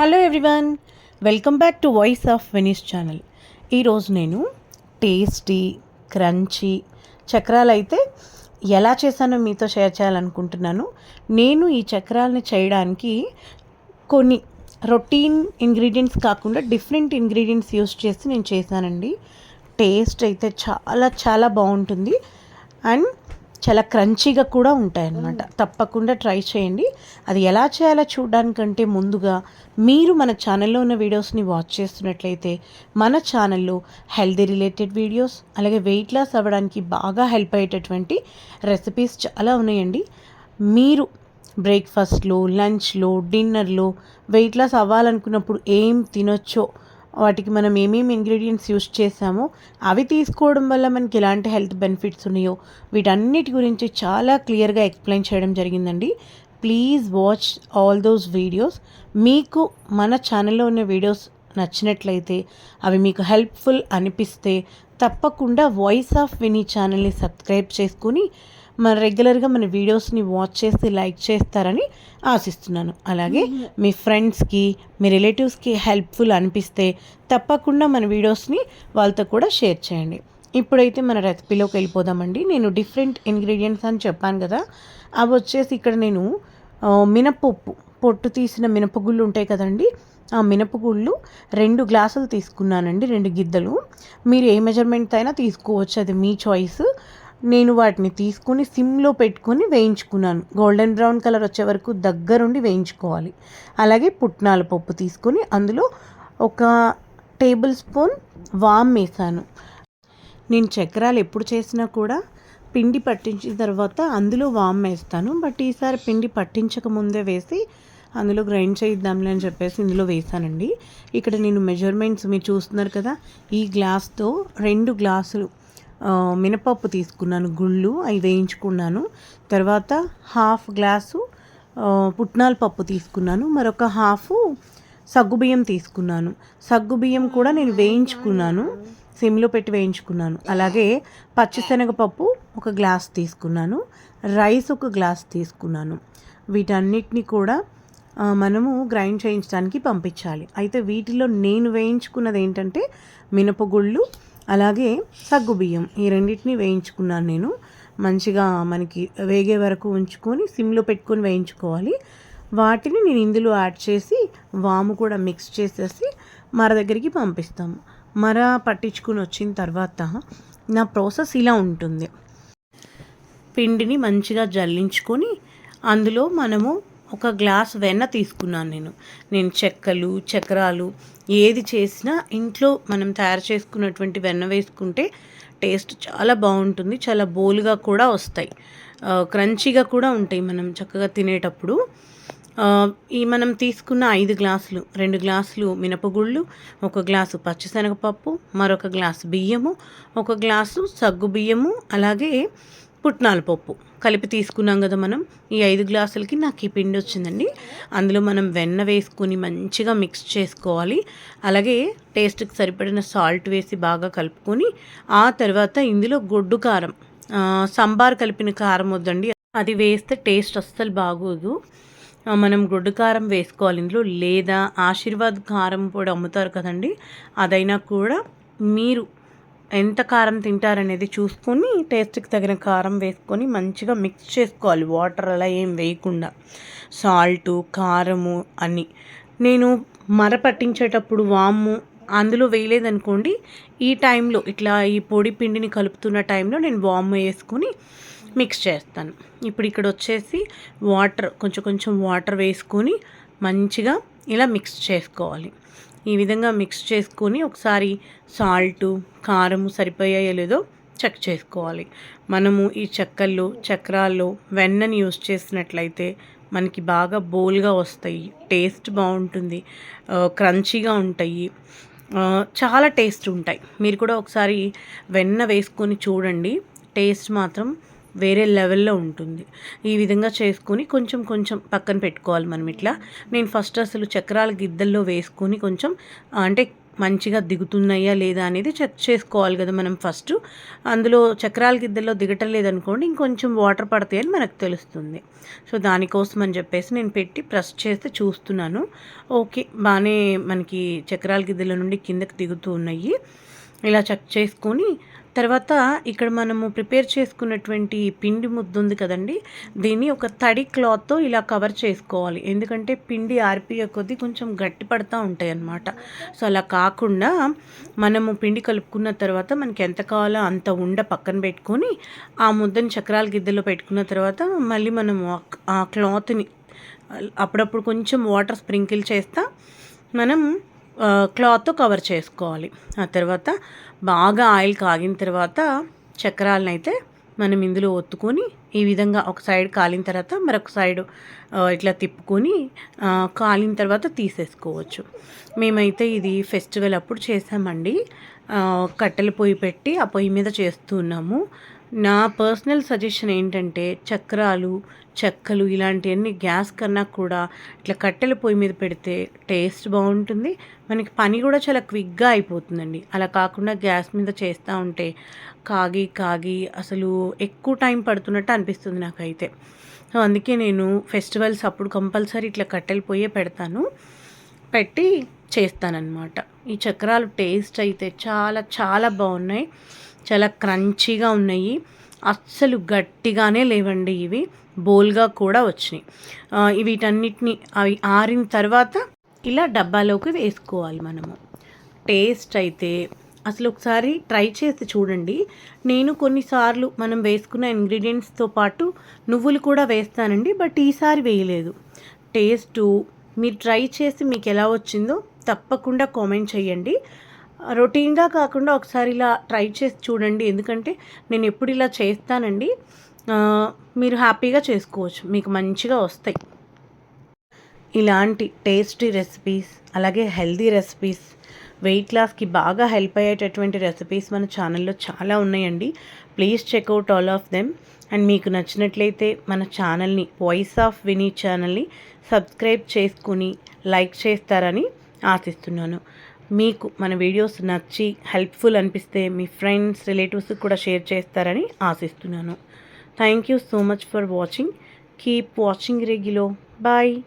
Hello everyone welcome back to voice of Venice channel. ఈరోజు నేను tasty crunchy చక్రాలు అయితే ఎలా చేశానో మీతో షేర్ చేయాలనుకుంటున్నాను. నేను ఈ చక్రాలని చేయడానికి కొన్ని రొటీన్ ఇంగ్రీడియంట్స్ కాకుండా డిఫరెంట్ ఇంగ్రీడియంట్స్ యూస్ చేసి నేను చేశానండి. టేస్ట్ అయితే చాలా చాలా బాగుంటుంది. అండ్ చాలా క్రంచీగా కూడా ఉంటాయన్నమాట. తప్పకుండా ట్రై చేయండి. అది ఎలా చేయాలో చూడడానికంటే ముందుగా మీరు మన ఛానల్లో ఉన్న వీడియోస్ని వాచ్ చేస్తున్నట్లయితే మన ఛానల్లో హెల్దీ రిలేటెడ్ వీడియోస్ అలాగే వెయిట్ లాస్ అవ్వడానికి బాగా హెల్ప్ అయ్యేటటువంటి రెసిపీస్ చాలా ఉన్నాయండి. మీరు బ్రేక్ఫాస్ట్లో లంచ్లో డిన్నర్లో వెయిట్ లాస్ అవ్వాలనుకున్నప్పుడు ఏం తినొచ్చో వాటికి మనం ఏమేమి ఇంగ్రీడియంట్స్ యూస్ చేసామో అవి తీసుకోవడం వల్ల మనకి ఎలాంటి హెల్త్ బెనిఫిట్స్ ఉన్నాయో వీటన్నిటి గురించి చాలా క్లియర్గా ఎక్స్ప్లెయిన్ చేయడం జరిగిందండి. Please watch all those videos మీకు మన ఛానల్లో ఉన్న వీడియోస్ నచ్చినట్లయితే అవి మీకు హెల్ప్ఫుల్ అనిపిస్తే తప్పకుండా వాయిస్ ఆఫ్ వినీ ఛానల్ని సబ్స్క్రైబ్ చేసుకుని మన రెగ్యులర్గా మన వీడియోస్ని వాచ్ చేసి లైక్ చేస్తారని ఆశిస్తున్నాను. అలాగే మీ ఫ్రెండ్స్కి మీ రిలేటివ్స్కి హెల్ప్ఫుల్ అనిపిస్తే తప్పకుండా మన వీడియోస్ని వాళ్ళతో కూడా షేర్ చేయండి. ఇప్పుడైతే మన రెసిపీలోకి వెళ్ళిపోదామండి. నేను డిఫరెంట్ ఇంగ్రీడియంట్స్ అని చెప్పాను కదా అవి వచ్చేసి ఇక్కడ నేను మినపప్పు పొట్టు తీసిన మినపగుళ్ళు ఉంటాయి కదండి ఆ మినపగుళ్ళు రెండు గ్లాసులు తీసుకున్నానండి రెండు గిద్దలు. మీరు ఏ మెజర్మెంట్ అయినా తీసుకోవచ్చు అది మీ చాయిస్ నేను వాటిని తీసుకుని సిమ్లో పెట్టుకొని వేయించుకున్నాను. గోల్డెన్ బ్రౌన్ కలర్ వచ్చే వరకు దగ్గరుండి వేయించుకోవాలి. అలాగే పుట్నాల పప్పు తీసుకొని అందులో ఒక టేబుల్ స్పూన్ వామ్ వేసాను. నేను చక్రాలు ఎప్పుడు చేసినా కూడా పిండి పట్టించిన తర్వాత అందులో వామ్ వేస్తాను. బట్ ఈసారి పిండి పట్టించక ముందే వేసి అందులో గ్రైండ్ చేద్దాంలే అని చెప్పేసి ఇందులో వేసానండి. ఇక్కడ నేను మెజర్మెంట్స్ మీరు చూస్తున్నారు కదా ఈ గ్లాస్తో రెండు గ్లాసులు మినపప్పు తీసుకున్నాను గుళ్ళు అవి వేయించుకున్నాను. తర్వాత హాఫ్ గ్లాసు పుట్నాల పప్పు తీసుకున్నాను. మరొక హాఫ్ సగ్గుబియ్యం తీసుకున్నాను. సగ్గుబియ్యం కూడా నేను వేయించుకున్నాను సిమ్లో పెట్టి వేయించుకున్నాను. అలాగే పచ్చిశనగపప్పు ఒక గ్లాస్ తీసుకున్నాను రైస్ ఒక గ్లాస్ తీసుకున్నాను. వీటన్నిటిని కూడా మనము గ్రైండ్ చేయించడానికి పంపించాలి. అయితే వీటిలో నేను వేయించుకున్నది ఏంటంటే మినపగుళ్ళు అలాగే సగ్గుబియ్యం ఈ రెండింటిని వేయించుకున్నాను నేను. మంచిగా మనకి వేగే వరకు ఉంచుకొని సిమ్లో పెట్టుకొని వేయించుకోవాలి. వాటిని నేను ఇందులో యాడ్ చేసి వాము కూడా మిక్స్ చేసేసి మర దగ్గరికి పంపిస్తాము. మర పట్టించుకుని వచ్చిన తర్వాత నా ప్రాసెస్ ఇలా ఉంటుంది. పిండిని మంచిగా జల్లించుకొని అందులో మనము ఒక గ్లాస్ వెన్న తీసుకున్నాను నేను. నేను చెక్కలు చక్రాలు ఏది చేసినా ఇంట్లో మనం తయారు చేసుకున్నటువంటి వెన్న వేసుకుంటే టేస్ట్ చాలా బాగుంటుంది చాలా బోల్గా కూడా వస్తాయి. క్రంచీగా కూడా ఉంటాయి మనం చక్కగా తినేటప్పుడు. ఈ మనం తీసుకున్న ఐదు గ్లాసులు రెండు గ్లాసులు మినపగుళ్ళు ఒక గ్లాసు పచ్చిశనగపప్పు మరొక గ్లాసు బియ్యము ఒక గ్లాసు సగ్గు బియ్యము అలాగే పుట్నాల పప్పు కలిపి తీసుకున్నాం కదా మనం. ఈ ఐదు గ్లాసులకి నాకు ఈ పిండి వచ్చిందండి. అందులో మనం వెన్న వేసుకుని మంచిగా మిక్స్ చేసుకోవాలి. అలాగే టేస్ట్కి సరిపడిన సాల్ట్ వేసి బాగా కలుపుకొని ఆ తర్వాత ఇందులో గొడ్డు కారం సంబార్ కలిపిన కారం వద్దండి. అది వేస్తే టేస్ట్ అస్సలు బాగోదు. మనం గొడ్డు కారం వేసుకోవాలి. ఇందులో లేదా ఆశీర్వాద్ కారం కూడా అమ్ముతారు కదండి. అదైనా కూడా మీరు ఎంత కారం తింటారనేది చూసుకొని టేస్ట్కి తగిన కారం వేసుకొని మంచిగా మిక్స్ చేసుకోవాలి. వాటర్ అలా ఏం వేయకుండా. సాల్టు కారము అని. నేను మర పట్టించేటప్పుడు వాము అందులో వేయలేదనుకోండి ఈ టైంలో ఇట్లా ఈ పొడి పిండిని కలుపుతున్న టైంలో నేను వాము వేసుకొని మిక్స్ చేస్తాను. ఇప్పుడు ఇక్కడ వచ్చేసి వాటర్ కొంచెం కొంచెం వాటర్ వేసుకొని మంచిగా ఇలా మిక్స్ చేసుకోవాలి. ఈ విధంగా మిక్స్ చేసుకొని ఒకసారి సాల్టు కారము సరిపోయాయో లేదో చెక్ చేసుకోవాలి. మనము ఈ చెక్కల్లో చక్రాల్లో వెన్నని యూస్ చేసినట్లయితే మనకి బాగా బోల్గా వస్తాయి. టేస్ట్ బాగుంటుంది. క్రంచీగా ఉంటాయి. చాలా టేస్ట్ ఉంటాయి. మీరు కూడా ఒకసారి వెన్న వేసుకొని చూడండి. టేస్ట్ మాత్రం వేరే లెవెల్లో ఉంటుంది. ఈ విధంగా చేసుకుని కొంచెం కొంచెం పక్కన పెట్టుకోవాలి మనం ఇట్లా. నేను ఫస్ట్ అసలు చక్రాల గిద్దల్లో వేసుకొని కొంచెం అంటే మంచిగా దిగుతున్నాయా లేదా అనేది చెక్ చేసుకోవాలి కదా మనం ఫస్ట్. అందులో చక్రాల గిద్దల్లో దిగటం లేదనుకోండి ఇంకొంచెం వాటర్ పడతాయని మనకు తెలుస్తుంది. సో దానికోసం అని చెప్పేసి నేను పెట్టి ప్రెస్ చేస్తే చూస్తున్నాను. ఓకే బాగానే మనకి చక్రాల గిద్దెల నుండి కిందకి దిగుతూ ఉన్నాయి. ఇలా చెక్ చేసుకొని తర్వాత ఇక్కడ మనము ప్రిపేర్ చేసుకున్నటువంటి పిండి ముద్ద ఉంది కదండి దీన్ని ఒక తడి క్లాత్తో ఇలా కవర్ చేసుకోవాలి. ఎందుకంటే పిండి ఆరిపోయే కొద్దీ కొంచెం గట్టి పడుతూ ఉంటాయి అన్నమాట సో అలా కాకుండా మనము పిండి కలుపుకున్న తర్వాత మనకి ఎంత కావాలో అంత ఉండ పక్కన పెట్టుకొని ఆ ముద్దని చక్రాల గిద్దెలో పెట్టుకున్న తర్వాత మళ్ళీ మనము ఆ క్లాత్ని అప్పుడప్పుడు కొంచెం వాటర్ స్ప్రింకిల్ చేస్తా మనం క్లాత్తో కవర్ చేసుకోవాలి. ఆ తర్వాత బాగా ఆయిల్ కాగిన తర్వాత చక్రాలను అయితే మనం ఇందులో ఒత్తుకొని ఈ విధంగా ఒక సైడ్ కాలిన తర్వాత మరొక సైడ్ ఇట్లా తిప్పుకొని కాలిన తర్వాత తీసేసుకోవచ్చు. మేమైతే ఇది ఫెస్టివల్ అప్పుడు చేసామండి. కట్టెల పొయ్యి పెట్టి ఆ పొయ్యి మీద చేస్తున్నాము నా పర్సనల్ సజెషన్ ఏంటంటే చక్రాలు చెక్కలు ఇలాంటివన్నీ గ్యాస్ కన్నా కూడా ఇట్లా కట్టెల పొయ్యి మీద పెడితే టేస్ట్ బాగుంటుంది. మనకి పని కూడా చాలా క్విక్గా అయిపోతుందండి. అలా కాకుండా గ్యాస్ మీద చేస్తూ ఉంటే కాగి కాగి అసలు ఎక్కువ టైం పడుతున్నట్టు అనిపిస్తుంది నాకైతే. సో అందుకే నేను ఫెస్టివల్స్ అప్పుడు కంపల్సరీ ఇట్లా కట్టెల పొయ్యే పెడతాను. పెట్టి చేస్తానన్నమాట. ఈ చక్రాలు టేస్ట్ అయితే చాలా చాలా బాగున్నాయి. చాలా క్రంచీగా ఉన్నాయి. అస్సలు గట్టిగానే లేవండి ఇవి. బోల్గా కూడా వచ్చినాయి. వీటన్నిటిని అవి ఆరిన తర్వాత ఇలా డబ్బాలోకి వేసుకోవాలి మనము. టేస్ట్ అయితే అసలు ఒకసారి ట్రై చేసి చూడండి. నేను కొన్నిసార్లు మనం వేసుకున్న ఇంగ్రీడియంట్స్తో పాటు నువ్వులు కూడా వేస్తానండి బట్ ఈసారి వేయలేదు. టేస్టు మీరు ట్రై చేసి మీకు ఎలా వచ్చిందో తప్పకుండా కామెంట్ చేయండి. రొటీన్గా కాకుండా ఒకసారి ఇలా ట్రై చేసి చూడండి. ఎందుకంటే నేను ఎప్పుడు ఇలా చేస్తానండి. మీరు హ్యాపీగా చేసుకోవచ్చు. మీకు మంచిగా వస్తాయి. ఇలాంటి టేస్టీ రెసిపీస్ అలాగే హెల్దీ రెసిపీస్ వెయిట్ లాస్కి బాగా హెల్ప్ అయ్యేటటువంటి రెసిపీస్ మన ఛానల్లో చాలా ఉన్నాయండి. Please check out all of them. And మీకు నచ్చినట్లయితే మన ఛానల్ని వాయిస్ ఆఫ్ వినీ ఛానల్ని సబ్స్క్రైబ్ చేసుకుని లైక్ చేస్తారని ఆశిస్తున్నాను. మీకు మన వీడియోస్ నచ్చి హెల్ప్ఫుల్ అనిపిస్తే మీ ఫ్రెండ్స్ రిలేటివ్స్కి కూడా షేర్ చేస్తారని ఆశిస్తున్నాను. Thank you so much for watching. Keep watching రెగ్యులో bye.